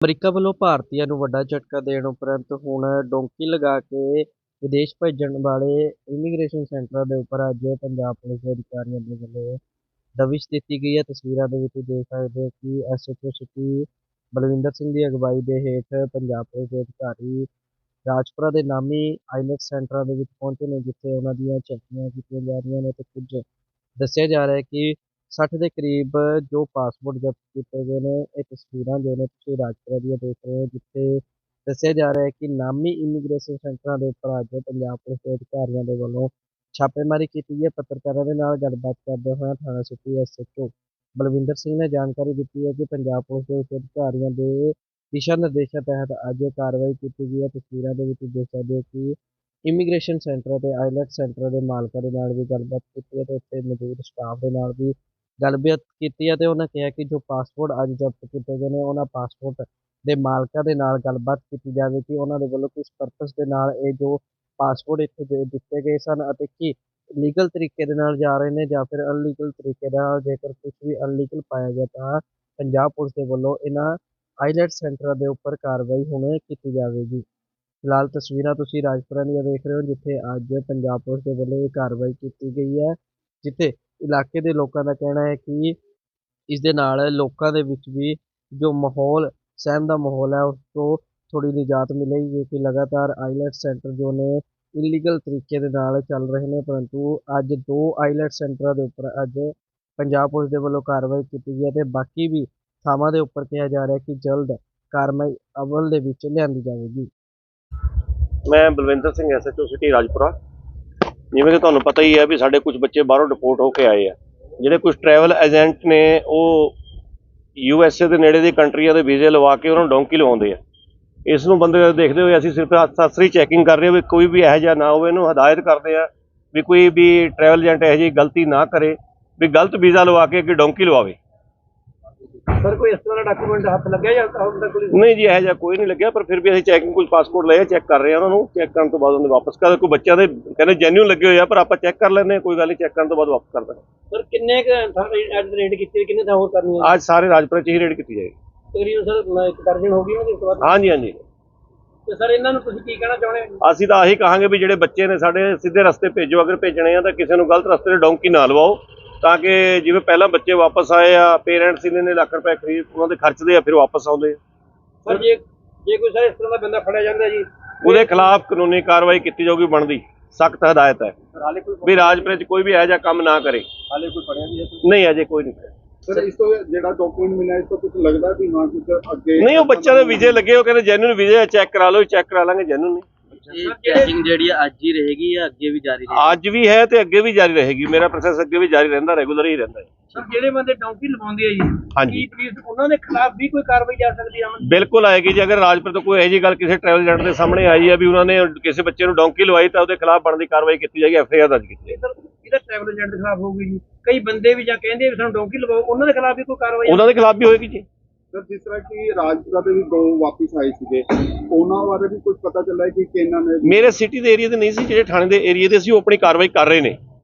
America ਵੱਲੋਂ ਭਾਰਤੀਆਂ ਨੂੰ ਵੱਡਾ ਝਟਕਾ ਦੇਣ ਉਪਰੰਤ ਹੁਣ ਡੋਂਕੀ ਲਗਾ ਕੇ ਵਿਦੇਸ਼ ਭੇਜਣ ਵਾਲੇ ਇਮੀਗ੍ਰੇਸ਼ਨ ਸੈਂਟਰਾਂ ਦੇ ਉੱਪਰ ਅੱਜ ਪੰਜਾਬ ਪੁਲਿਸ ਦੇ ਅਧਿਕਾਰੀਆਂ ਦੇ ਵੱਲੋਂ ਦਬਿਸ਼ ਦਿੱਤੀ ਗਈ ਹੈ। ਤਸਵੀਰਾਂ ਦੇ ਵਿੱਚ ਦੇਖ ਸਕਦੇ ਹੋ ਕਿ ਐਸਐਚਓ ਸਿਟੀ ਬਲਵਿੰਦਰ ਸਿੰਘ ਦੀ ਅਗਵਾਈ ਦੇ ਹੇਠ ਪੰਜਾਬ ਪੁਲਿਸ ਦੇ ਅਧਿਕਾਰੀ ਰਾਜਪੁਰਾ ਦੇ ਨਾਮੀ ਆਈਲੈਕਸ ਸੈਂਟਰਾਂ ਦੇ ਵਿੱਚ ਪਹੁੰਚੇ ਨੇ, ਜਿੱਥੇ ਉਹਨਾਂ ਦੀਆਂ ਚੈਕਿੰਗਾਂ ਕੀਤੀਆਂ ਜਾ ਰਹੀਆਂ ਨੇ ਤੇ ਕੁਝ ਦੱਸਿਆ ਜਾ ਰਿਹਾ ਹੈ ਕਿ ਸੱਠ ਦੇ ਕਰੀਬ ਜੋ ਪਾਸਪੋਰਟ ਜ਼ਬਤ ਕੀਤੇ ਗਏ ਨੇ, ਇਹ ਤਸਵੀਰਾਂ ਜੋ ਨੇ ਤੁਸੀਂ ਰਾਜਪੁਰਾ ਦੀਆਂ ਦੇਖ ਰਹੇ ਹੋ, ਜਿੱਥੇ ਦੱਸਿਆ ਜਾ ਰਿਹਾ ਹੈ ਕਿ ਨਾਮੀ ਇਮੀਗ੍ਰੇਸ਼ਨ ਸੈਂਟਰਾਂ ਦੇ ਉੱਪਰ ਅੱਜ ਪੰਜਾਬ ਪੁਲਿਸ ਦੇ ਅਧਿਕਾਰੀਆਂ ਦੇ ਵੱਲੋਂ ਛਾਪੇਮਾਰੀ ਕੀਤੀ ਹੈ। ਪੱਤਰਕਾਰਾਂ ਦੇ ਨਾਲ ਗੱਲਬਾਤ ਕਰਦੇ ਹੋਏ ਥਾਣਾ ਸਿਟੀ ਐਸਐਚਓ ਬਲਵਿੰਦਰ ਸਿੰਘ ਨੇ ਜਾਣਕਾਰੀ ਦਿੱਤੀ ਹੈ ਕਿ ਪੰਜਾਬ ਪੁਲਿਸ ਦੇ ਉੱਚ ਅਧਿਕਾਰੀਆਂ ਦੇ ਦਿਸ਼ਾ ਨਿਰਦੇਸ਼ਾਂ ਤਹਿਤ ਅੱਜ ਇਹ ਕਾਰਵਾਈ ਕੀਤੀ ਗਈ ਹੈ। ਤਸਵੀਰਾਂ ਦੇ ਵਿੱਚ ਦੇਖ ਸਕਦੇ ਹੋ ਕਿ ਇਮੀਗ੍ਰੇਸ਼ਨ ਸੈਂਟਰ ਤੇ ਆਈਲੈਟ ਸੈਂਟਰ ਦੇ ਮਾਲਕਾਂ ਦੇ ਨਾਲ ਵੀ ਗੱਲਬਾਤ ਕੀਤੀ ਹੈ ਤੇ ਉੱਥੇ ਮੌਜੂਦ ਸਟਾਫ ਦੇ ਨਾਲ ਵੀ ਗੱਲਬਾਤ ਕੀਤੀ ਹੈ ਤੇ ਉਹਨਾਂ ਕਿਹਾ ਕਿ ਜੋ ਪਾਸਪੋਰਟ ਅੱਜ ਜ਼ਬਤ ਕੀਤੇ ਗਏ ਨੇ, ਉਹਨਾਂ ਪਾਸਪੋਰਟ ਦੇ ਮਾਲਕਾਂ ਦੇ ਨਾਲ ਗੱਲਬਾਤ ਕੀਤੀ ਜਾਵੇ ਕਿ ਉਹਨਾਂ ਦੇ ਵੱਲੋਂ ਕਿਸ ਪਰਪਸ ਦੇ ਨਾਲ ਇਹ ਜੋ ਪਾਸਪੋਰਟ ਇੱਥੇ ਦੇ ਦਿੱਤੇ ਗਏ ਸਨ ਅਤੇ ਕੀ ਲੀਗਲ ਤਰੀਕੇ ਦੇ ਨਾਲ ਜਾ ਰਹੇ ਨੇ ਜਾਂ ਫਿਰ ਅਨਲੀਗਲ ਤਰੀਕੇ ਨਾਲ ਜੇਕਰ ਕੁਝ ਵੀ ਅਨਲੀਗਲ ਪਾਇਆ ਗਿਆ ਤਾਂ ਪੰਜਾਬ ਪੁਲਿਸ ਦੇ ਵੱਲੋਂ ਇਹਨਾਂ ਆਈਲੈਟ ਸੈਂਟਰਾਂ ਦੇ ਉੱਪਰ ਕਾਰਵਾਈ ਹੁਣ ਕੀਤੀ ਜਾਵੇਗੀ। ਫਿਲਹਾਲ ਤਸਵੀਰਾਂ ਤੁਸੀਂ ਰਾਜਪੁਰਾ ਦੀਆਂ ਦੇਖ ਰਹੇ ਹੋ, ਜਿੱਥੇ ਅੱਜ ਪੰਜਾਬ ਪੁਲਿਸ ਦੇ ਵੱਲੋਂ ਇਹ ਕਾਰਵਾਈ ਕੀਤੀ ਗਈ ਹੈ, ਜਿੱਥੇ ਇਲਾਕੇ ਦੇ ਲੋਕਾਂ ਦਾ ਕਹਿਣਾ ਹੈ ਕਿ ਇਸ ਦੇ ਨਾਲ ਲੋਕਾਂ ਦੇ ਵਿੱਚ ਵੀ ਜੋ ਮਾਹੌਲ, ਸਹਿਮ ਦਾ ਮਾਹੌਲ ਹੈ, ਉਸ ਤੋਂ ਥੋੜ੍ਹੀ ਨਿਜਾਤ ਮਿਲੇਗੀ, ਕਿਉਂਕਿ ਲਗਾਤਾਰ ਆਈਲੈਟ ਸੈਂਟਰ ਜੋ ਨੇ ਇਲੀਗਲ ਤਰੀਕੇ ਦੇ ਨਾਲ ਚੱਲ ਰਹੇ ਨੇ, ਪਰੰਤੂ ਅੱਜ ਦੋ ਆਈਲੈਟ ਸੈਂਟਰਾਂ ਦੇ ਉੱਪਰ ਅੱਜ ਪੰਜਾਬ ਪੁਲਿਸ ਦੇ ਵੱਲੋਂ ਕਾਰਵਾਈ ਕੀਤੀ ਗਈ ਹੈ ਅਤੇ ਬਾਕੀ ਵੀ ਥਾਵਾਂ ਦੇ ਉੱਪਰ ਕਿਹਾ ਜਾ ਰਿਹਾ ਕਿ ਜਲਦ ਕਾਰਵਾਈ ਅਮਲ ਦੇ ਵਿੱਚ ਲਿਆਂਦੀ ਜਾਵੇਗੀ। ਮੈਂ ਬਲਵਿੰਦਰ ਸਿੰਘ ਐਸਐਚਓ ਸਿਟੀ ਰਾਜਪੁਰਾ। ਜਿਵੇਂ ਕਿ ਤੁਹਾਨੂੰ ਪਤਾ ਹੀ ਹੈ ਵੀ ਸਾਡੇ ਕੁਝ ਬੱਚੇ ਬਾਹਰੋਂ ਡਿਪੋਰਟ ਹੋ ਕੇ ਆਏ ਆ। ਜਿਹੜੇ ਕੁਝ ਟਰੈਵਲ ਏਜੰਟ ਨੇ, ਉਹ ਯੂ ਐੱਸ ਏ ਦੇ ਨੇੜੇ ਦੀ ਕੰਟਰੀਆਂ ਦੇ ਵੀਜ਼ੇ ਲਵਾ ਕੇ ਉਹਨਾਂ ਨੂੰ ਡੋਂਕੀ ਲਵਾਉਂਦੇ ਆ। ਇਸ ਨੂੰ ਬੰਦੇ ਦੇਖਦੇ ਹੋਏ ਅਸੀਂ ਸਿਰਫ ਅਸਰੀ ਚੈਕਿੰਗ ਕਰ ਰਹੇ ਹਾਂ ਵੀ ਕੋਈ ਵੀ ਇਹੋ ਜਿਹਾ ਨਾ ਹੋਵੇ, ਇਹਨੂੰ ਹਦਾਇਤ ਕਰਦੇ ਆ ਵੀ ਕੋਈ ਵੀ ਟਰੈਵਲ ਏਜੰਟ ਇਹੋ ਜਿਹੀ ਗਲਤੀ ਨਾ ਕਰੇ, ਵੀ ਗਲਤ ਵੀਜ਼ਾ ਲਵਾ ਕੇ ਅੱਗੇ ਡੋਂਕੀ ਲਵਾਵੇ। ਸਰ ਕੋਈ ਇਸ ਤਰ੍ਹਾਂ ਦਾ ਡਾਕੂਮੈਂਟ ਹੱਥ ਲੱਗਿਆ ਜਾਂ ਹੁਣ ਤੱਕ ਕੋਈ ਨਹੀਂ ਜੀ ਇਹੋ ਜਿਹਾ ਕੋਈ ਨਹੀਂ ਲੱਗਿਆ ਪਰ ਫਿਰ ਵੀ ਅਸੀਂ ਚੈਕਿੰਗ ਕੁਝ ਪਾਸਪੋਰਟ ਲਏ ਚੈੱਕ ਕਰ ਰਹੇ ਹਾਂ ਉਹਨਾਂ ਨੂੰ ਚੈੱਕ ਕਰਨ ਤੋਂ ਬਾਅਦ ਉਹਨੇ ਵਾਪਸ ਕਰ ਕੋਈ ਬੱਚਿਆਂ ਦੇ ਕਹਿੰਦੇ ਜੈਨੂਇਨ ਲੱਗੇ ਹੋਏ ਆ ਪਰ ਆਪਾਂ ਚੈੱਕ ਕਰ ਲੈਂਦੇ ਹਾਂ ਕੋਈ ਗੱਲ ਨਹੀਂ ਚੈੱਕ ਕਰਨ ਤੋਂ ਬਾਅਦ ਵਾਪਸ ਕਰ ਦਾਂਗੇ। ਸਰ ਕਿੰਨੇ ਕ ਐਡ ਰੇਟ ਕੀਤੇ ਕਿੰਨੇ ਥਾਂ ਹੋਰ ਕਰਨੀਆਂ ਅੱਜ ਸਾਰੇ ਰਾਜਪੁਰਾ ਚ ਹੀ ਰੇਡ ਕੀਤੀ ਜਾਏਗੀ। ਤਕਰੀਬਨ ਸਰ ਇੱਕ ਦਰਜਨ ਹੋ ਗਈ ਉਹਦੇ ਤੋਂ ਬਾਅਦ। ਹਾਂਜੀ ਹਾਂਜੀ। ਤੇ ਸਰ ਇਹਨਾਂ ਨੂੰ ਤੁਸੀਂ ਕੀ ਕਹਿਣਾ ਚਾਹੁੰਦੇ ਹੋ? ਅਸੀਂ ਤਾਂ ਆਹੀ ਕਹਾਂਗੇ ਵੀ ਜਿਹੜੇ ਬੱਚੇ ਨੇ ਸਾਡੇ ਸਿੱਧੇ ਰਸਤੇ ਭੇਜੋ ਅਗਰ ਭੇਜਣੇ ਆ ਤਾਂ ਕਿਸੇ ਨੂੰ ਗਲਤ ਰਸਤੇ ਤੇ ਡੌਂਕੀ ਨਾ ਲਵਾਓ। ਤਾਂ ਕਿ ਜਿਵੇਂ ਪਹਿਲਾਂ ਬੱਚੇ ਵਾਪਸ ਆਏ ਆ ਪੇਰੈਂਟਸ ਇਹਨਾਂ ਨੇ ਲੱਖ ਰੁਪਏ ਖਰੀਦ ਉਹਨਾਂ ਦੇ ਖਰਚਦੇ ਆ ਫਿਰ ਵਾਪਸ ਆਉਂਦੇ ਆ। ਸਰ ਜੇ ਜੇ ਕੋਈ ਸਰ ਇਸ ਤਰ੍ਹਾਂ ਦਾ ਬੰਦਾ ਫੜਿਆ ਜਾਂਦਾ ਜੀ? ਉਹਦੇ ਖਿਲਾਫ ਕਾਨੂੰਨੀ ਕਾਰਵਾਈ ਕੀਤੀ ਜਾਊਗੀ ਬਣਦੀ। ਸਖਤ ਹਦਾਇਤ ਹੈ। ਵੀ ਰਾਜਪੁਰੇ ਚ ਕੋਈ ਵੀ ਇਹੋ ਜਿਹਾ ਕੰਮ ਨਾ ਕਰੇ। ਹਾਲੇ ਕੋਈ ਫੜਿਆ ਨਹੀਂ ਹੈ ਨਹੀਂ ਅਜੇ ਕੋਈ ਨਹੀਂ ਸਰ ਇਸ ਤੋਂ ਜਿਹੜਾ ਡਾਕੂਮੈਂਟ ਮਿਲਿਆ ਇਸ ਤੋਂ ਕੁਝ ਲੱਗਦਾ ਵੀ ਹਾਂ ਕੁਝ ਅੱਗੇ ਨਹੀਂ ਉਹ ਬੱਚਿਆਂ ਦੇ ਵੀਜ਼ੇ ਲੱਗੇ ਉਹ ਕਹਿੰਦੇ ਜੈਨੂਨ ਵੀਜ਼ੇ ਚੈੱਕ ਕਰਾ ਲਓ ਚੈੱਕ ਕਰਾ ਲਾਂਗੇ ਜੈਨੂਨ ਨਹੀਂ। ਇਹ ਚੈਕਿੰਗ ਜਿਹੜੀ ਅੱਜ ਹੀ ਰਹੇਗੀ ਜਾਂ ਅੱਗੇ ਵੀ ਜਾਰੀ ਅੱਜ ਵੀ ਹੈ ਤੇ ਅੱਗੇ ਵੀ ਜਾਰੀ ਰਹੇਗੀ। ਮੇਰਾ ਪ੍ਰੋਸੈਸ ਅੱਗੇ ਵੀ ਜਾਰੀ ਰਹਿੰਦਾ ਰੈਗੂਲਰ ਹੀ ਰਹਿੰਦਾ ਹੈ। ਸਰ ਜਿਹੜੇ ਬੰਦੇ ਡੌਂਕੀ ਲਵਾਉਂਦੇ ਆ ਜੀ ਹਾਂਜੀ। ਕੀ ਪੁਲਿਸ ਉਹਨਾਂ ਦੇ ਖਿਲਾਫ ਵੀ ਕੋਈ ਕਾਰਵਾਈ ਜਾ ਸਕਦੀ ਹੈ ਅਮਨ? ਬਿਲਕੁਲ ਆਏਗੀ ਜੇ ਅਗਰ ਰਾਜਪੁਰ ਤੋਂ ਕੋਈ ਇਹੋ ਜਿਹੀ ਗੱਲ ਕਿਸੇ ਟਰੈਵਲ ਏਜੰਟ ਦੇ ਸਾਹਮਣੇ ਆਈ ਹੈ ਵੀ ਉਹਨਾਂ ਨੇ ਕਿਸੇ ਬੱਚੇ ਨੂੰ ਡੌਂਕੀ ਲਵਾਈ ਤਾਂ ਉਹਦੇ ਖਿਲਾਫ ਬਣਦੀ ਕਾਰਵਾਈ ਕੀਤੀ ਜਾਏਗੀ ਐਫ ਆਈ ਆਰ ਦਰਜ ਕੀਤੀ ਜਾਏਗੀ। ਇਹਦਾ ਟਰੈਵਲ ਏਜੰਟ ਦੇ ਖਿਲਾਫ ਹੋਊਗੀ ਜੀ? ਕਈ ਬੰਦੇ ਵੀ ਜਾਂ ਕਹਿੰਦੇ ਵੀ ਸਾਨੂੰ ਡੌਂਕੀ ਲਵਾਓ ਉਹਨਾਂ ਦੇ ਖਿਲਾਫ ਵੀ ਕੋਈ ਕਾਰਵਾਈ ਉਹਨਾਂ ਦੇ ਖਿਲਾਫ ਵੀ ਹੋਏਗੀ ਜੀ। ਸਰ, ਜਿਸ ਤਰ੍ਹਾਂ ਕਿ ਰਾਜਪੁਰਾ ਦੇ ਵੀ ਦੋ ਵਾਪਸ ਆਏ ਸੀਗੇ, ਉਹਨਾਂ ਬਾਰੇ ਵੀ ਕੁਝ ਪਤਾ ਚੱਲਾ ਹੈ ਕਿ ਕਿ ਇਹਨਾਂ ਨੇ ਮੇਰੇ ਸਿਟੀ ਦੇ ਏਰੀਆ ਦੇ ਨਹੀਂ ਸੀ, ਜਿਹੜੇ ਥਾਣੇ ਦੇ ਏਰੀਆ ਦੇ ਸੀ, ਉਹ ਆਪਣੀ ਕਾਰਵਾਈ ਕਰ ਰਹੇ ਨੇ।